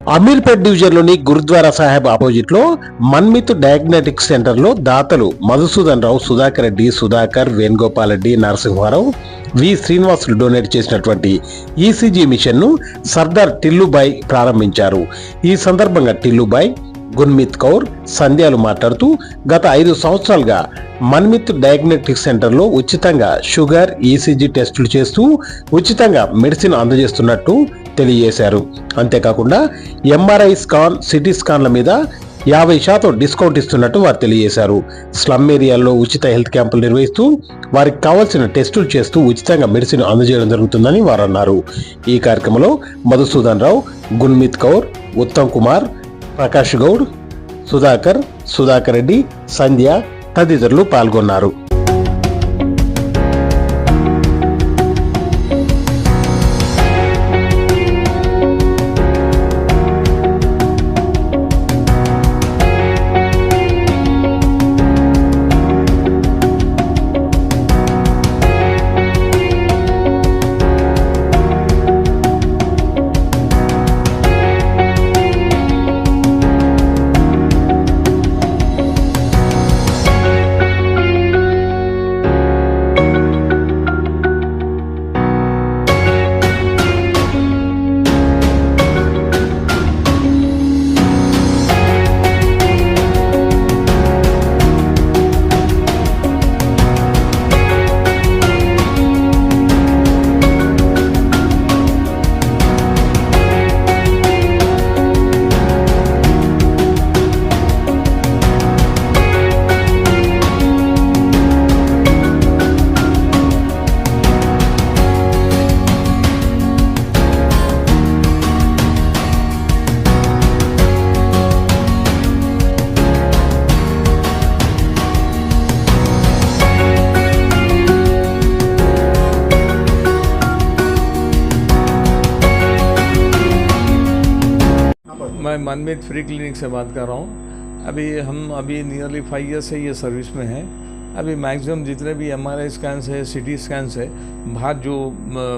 అమీర్పేట్ డివిజన్లోని గురుద్వారా సాహెబ్ ఆపోజిట్లో మన్మిత్ డయాగ్నోటిక్ సెంటర్లో దాతలు మధుసూదన్ రావు సుధాకర్ రెడ్డి సుధాకర్ వేణుగోపాల్ రెడ్డి నరసింహారావు వి శ్రీనివాసులు డొనేట్ చేసినటువంటి ఈసీజీ మిషన్ను సర్దార్ టిల్లుబాయ్ ప్రారంభించారు. ఈ సందర్భంగా టిల్లుబాయ్ గున్మిత్ కౌర్ సంధ్యాలు మాట్లాడుతూ గత ఐదు సంవత్సరాలుగా మన్మిత్ డయాగ్నోస్టిక్ సెంటర్లో ఉచితంగా షుగర్ ఈసీజీ టెస్టులు చేస్తూ ఉచితంగా మెడిసిన్ అందజేస్తున్నట్టు తెలియజేశారు. అంతేకాకుండా ఎంఆర్ఐ స్కాన్ సిటీ స్కాన్ల మీద యాభై శాతం డిస్కౌంట్ ఇస్తున్నట్టు వారు తెలియజేశారు. స్లమ్ ఏరియాల్లో ఉచిత హెల్త్ క్యాంపులు నిర్వహిస్తూ వారికి కావాల్సిన టెస్టులు చేస్తూ ఉచితంగా మెడిసిన్ అందజేయడం జరుగుతుందని వారు అన్నారు. ఈ కార్యక్రమంలో మధుసూదన్ రావు గున్మిత్ కౌర్ ఉత్తమ్ కుమార్ ప్రకాష్ గౌడ్ సుధాకర్ సుధాకర్ రెడ్డి సంధ్య తదితరులు పాల్గొన్నారు. मैं मनमीत फ्री क्लिनिक से बात कर रहा हूँ। अभी हम, अभी नियरली फाइव ईयर से ये सर्विस में हैं। अभी मैक्सिमम जितने भी एम आर आई स्कैन्स है सी टी स्कैन्स है, बाहर जो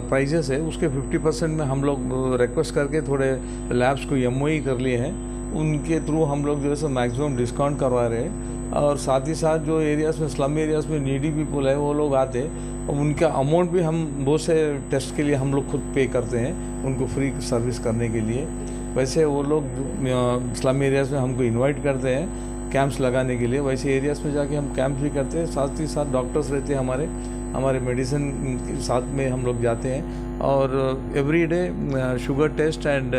प्राइजेस है, उसके 50 परसेंट में हम लोग रिक्वेस्ट करके थोड़े लैब्स को एम कर लिए हैं। उनके थ्रू हम लोग जो है सो मैक्सिमम डिस्काउंट करवा रहे हैं। और साथ ही साथ जो एरियाज़ में स्लम एरियाज़ में नीडी पीपल है, वो लोग आते हैं। और उनका अमाउंट भी हम बहुत से टेस्ट के लिए हम लोग खुद पे करते हैं, उनको फ्री सर्विस करने के लिए। वैसे वो लोग स्लम एरियाज़ में हमको इनवाइट करते हैं कैंप्स लगाने के लिए। वैसे एरियाज़ में जाके हम कैंप भी करते हैं, साथ ही साथ डॉक्टर्स रहते हैं हमारे हमारे मेडिसिन के साथ में हम लोग जाते हैं। और every day sugar test and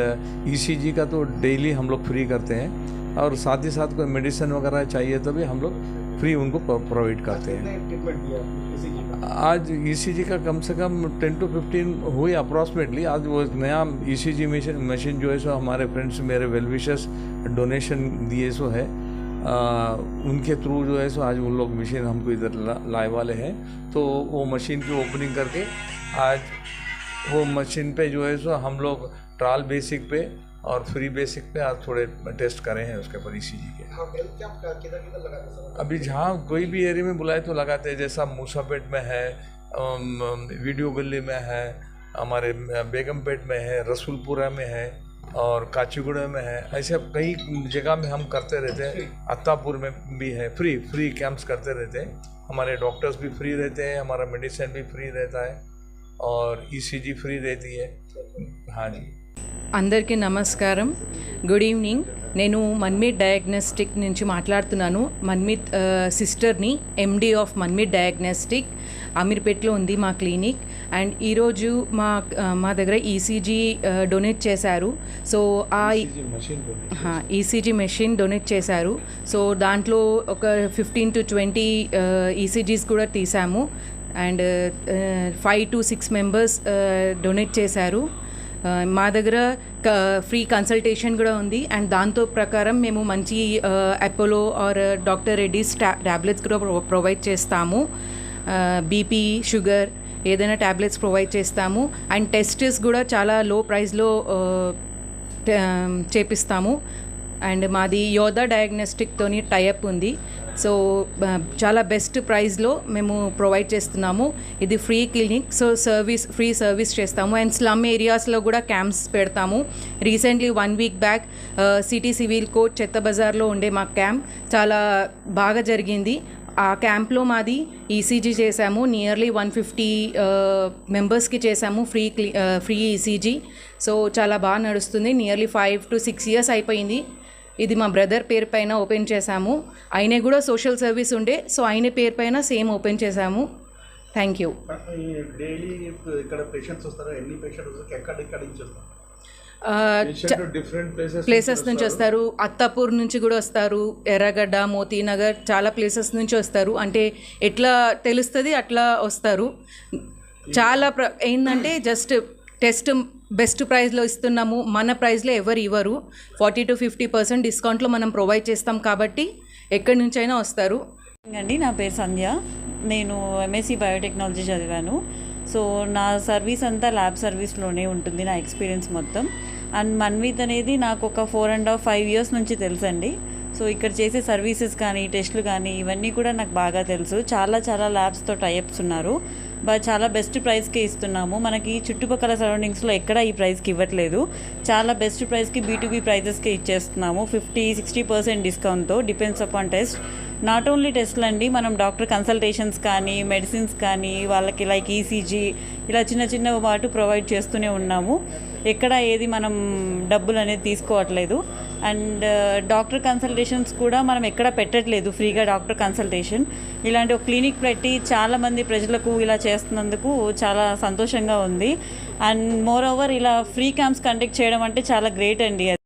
ECG का तो डेली हम लोग फ्री करते हैं। और साथ ही साथ कोई मेडिसिन वगैरह चाहिए तो भी हम लोग फ्री उनको प्रोवाइड करते हैं। आज ईसीजी का कम से कम टेन टू फिफ्टीन हुई अप्रॉक्सीमेटली आज वो नया ईसीजी मशीन मशीन जो है सो हमारे फ्रेंड्स मेरे वेल विशर्स डोनेशन दिए सो है। आ, उनके थ्रू जो है सो आज उन लोग मशीन हमको इधर ला, लाए वाले हैं। तो वो मशीन की ओपनिंग करके आज वो मशीन पे जो है सो हम लोग ट्रायल बेसिक पे और फ्री बेसिक पे आज थोड़े टेस्ट करे हैं उसके ऊपर हाँ हेल्थ कैंप का सर अभी जहाँ कोई भी एरिया में बुलाए तो लगाते हैं जैसा मूसापेट में है वीडियो गली में है हमारे बेगमपेट में है रसूलपुरा में है और काचीगुड़ा में है ऐसे कई जगह में हम करते रहते हैं। अत्तापुर में भी है फ्री फ्री कैंप्स करते रहते हैं। हमारे डॉक्टर्स भी फ्री रहते हैं हमारा मेडिसिन भी फ्री रहता है। और ईसीजी फ्री रहती है। हाँ जी। అందరికీ నమస్కారం. Good evening. నేను మన్మీట్ డయాగ్నోస్టిక్ నుంచి మాట్లాడుతున్నాను. మన్మీత్ సిస్టర్ని ఎండి ఆఫ్ మన్మీట్ డయాగ్నోస్టిక్ అమీర్పేట్లో ఉంది మా క్లినిక్. అండ్ ఈరోజు మా మా దగ్గర ఈసీజీ డొనేట్ చేశారు. సో ఆ ఈసీజీ మెషిన్ డొనేట్ చేశారు. సో దాంట్లో ఒక ఫిఫ్టీన్ టు ట్వంటీ ఈసీజీస్ కూడా తీసాము and five to six members donate చేశారు. మా దగ్గర ఫ్రీ కన్సల్టేషన్ కూడా ఉంది. అండ్ దాంతో ప్రకారం మేము మంచి Apollo or doctor Reddy's tablets కూడా ప్రొ- ప్రొవైడ్ చేస్తాము. బీపీ షుగర్ ఏదైనా ట్యాబ్లెట్స్ ప్రొవైడ్ చేస్తాము. అండ్ టెస్టెస్ కూడా చాలా లో ప్రైస్లో చేపిస్తాము. అండ్ మాది యోధా డయాగ్నోస్టిక్తోని టైఅప్ ఉంది. సో చాలా బెస్ట్ ప్రైస్లో మేము ప్రొవైడ్ చేస్తున్నాము. ఇది free clinic so service free service చేస్తాము. అండ్ స్లమ్ ఏరియాస్లో కూడా క్యాంప్స్ పెడతాము. Recently one week back city civil court చెత్త బజార్లో ఉండే మా క్యాంప్ చాలా బాగా జరిగింది. ఆ క్యాంప్లో మాది ఈసీజీ చేశాము. నియర్లీ వన్ ఫిఫ్టీ మెంబర్స్కి చేశాము. ఫ్రీ క్లి ఫ్రీ ఈసీజీ సో చాలా బాగా నడుస్తుంది. Nearly five to six years అయిపోయింది. ఇది మా బ్రదర్ పేరు పైన ఓపెన్ చేశాము. ఆయన కూడా సోషల్ సర్వీస్ ఉండే. సో ఆయన పేరు పైన సేమ్ ఓపెన్ చేశాము. థ్యాంక్ యూ డైలీ ఇక్కడ పేషెంట్స్ వస్తారు? ఎన్ని పేషెంట్స్ ఎక్కడ నుంచి వస్తారు? ప్లేసెస్ ప్లేసెస్ నుంచి వస్తారు. అత్తాపూర్ నుంచి కూడా వస్తారు. ఎర్రగడ్డ మోతీనగర్ చాలా ప్లేసెస్ నుంచి వస్తారు. అంటే ఎట్లా తెలుస్తుంది అట్లా వస్తారు. చాలా ప్ర ఏంటంటే జస్ట్ టెస్ట్ బెస్ట్ ప్రైస్లో ఇస్తున్నాము. మన ప్రైస్లో ఎవరు ఇవ్వరు. ఫార్టీ టు ఫిఫ్టీ పర్సెంట్ డిస్కౌంట్లో మనం ప్రొవైడ్ చేస్తాం కాబట్టి ఎక్కడి నుంచైనా వస్తారు. అండి నా పేరు సంధ్య. నేను ఎంఎస్సి బయోటెక్నాలజీ చదివాను. సో నా సర్వీస్ అంతా ల్యాబ్ సర్వీస్లోనే ఉంటుంది. నా ఎక్స్పీరియన్స్ మొత్తం. అండ్ మన్విత్ అనేది నాకు ఒక four and half five years నుంచి తెలుసండి. సో ఇక్కడ చేసే సర్వీసెస్ కానీ టెస్ట్లు కానీ ఇవన్నీ కూడా నాకు బాగా తెలుసు. చాలా చాలా ల్యాబ్స్తో టైఅప్స్ ఉన్నారు. బట్ చాలా బెస్ట్ ప్రైస్కి ఇస్తున్నాము. మనకి చుట్టుపక్కల సరౌండింగ్స్లో ఎక్కడ ఈ ప్రైస్కి ఇవ్వట్లేదు. చాలా బెస్ట్ ప్రైస్కి బీటూబీ ప్రైజెస్కి ఇచ్చేస్తున్నాము. Fifty sixty percent డిస్కౌంట్తో depends upon test not only టెస్ట్లు అండి మనం డాక్టర్ కన్సల్టేషన్స్ కానీ మెడిసిన్స్ కానీ వాళ్ళకి లైక్ ఈసీజీ ఇలా చిన్న చిన్న వాటి ప్రొవైడ్ చేస్తూనే ఉన్నాము. ఎక్కడ ఏది మనం డబ్బులు అనేది తీసుకోవట్లేదు. అండ్ uh, డాక్టర్ కన్సల్టేషన్స్ కూడా మనం ఎక్కడ పెట్టట్లేదు ఫ్రీగా డాక్టర్ కన్సల్టేషన్. ఇలాంటి ఒక క్లినిక్ పెట్టి చాలామంది ప్రజలకు ఇలా చేస్తున్నందుకు చాలా సంతోషంగా ఉంది. అండ్ మోర్ ఓవర్ ఇలా ఫ్రీ క్యాంప్స్ కండక్ట్ చేయడం అంటే చాలా గ్రేట్ అండి